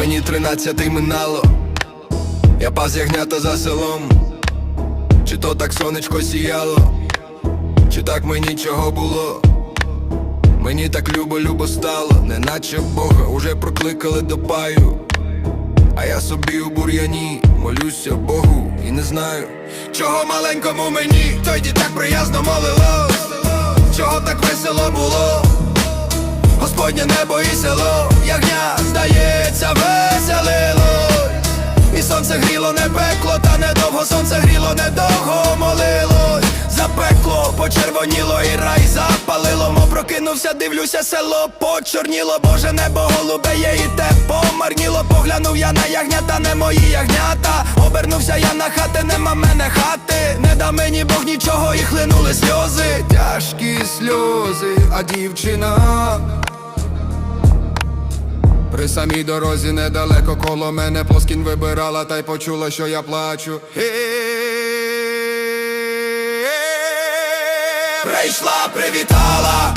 Мені тринадцятий минало, я пас ягнята за селом, чи то так сонечко сіяло, чи так мені чого було. Мені так любо, любо стало, неначе Бога уже прокликали до паю. А я собі у бур'яні молюся Богу і не знаю, чого маленькому мені тоді так приязно молило, чого так весело було. Господнє небо і село, ягня, здається, веселилось. І сонце гріло, не пекло, та недовго сонце гріло, недовго молилось. За пекло почервоніло і рай запалило, мо прокинувся, дивлюся, село почорніло, Боже небо голубе є і те помарніло. Поглянув я на ягнята, не мої ягнята. Обернувся я на хати, нема мене хати. Не да мені Бог нічого, і хлинули сльози. Тяжкі сльози, а дівчина при самій дорозі недалеко коло мене плоскінь вибирала та й почула, що я плачу. Прийшла, привітала,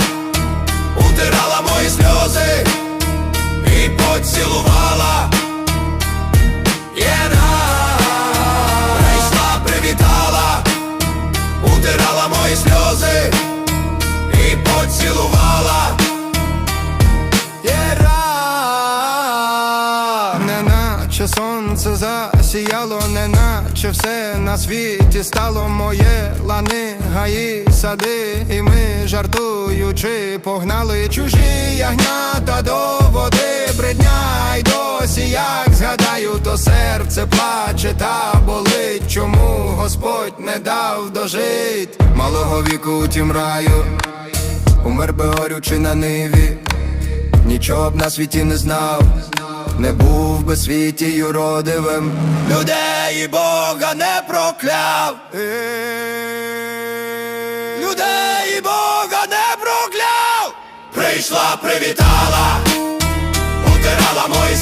утирала мої сльози сонце засіяло, неначе все на світі стало моє лани, гаї, сади, і ми жартуючи, погнали чужі ягнята до води, бридня й досі, як згадаю, то серце плаче та болить. Чому Господь не дав дожить малого віку у тім раю, умер би горючи на ниві. Нічого б на світі не знав, не був би світі юродивим, людей і Бога не прокляв. Людей і Бога не прокляв. Прийшла, привітала, утирала мої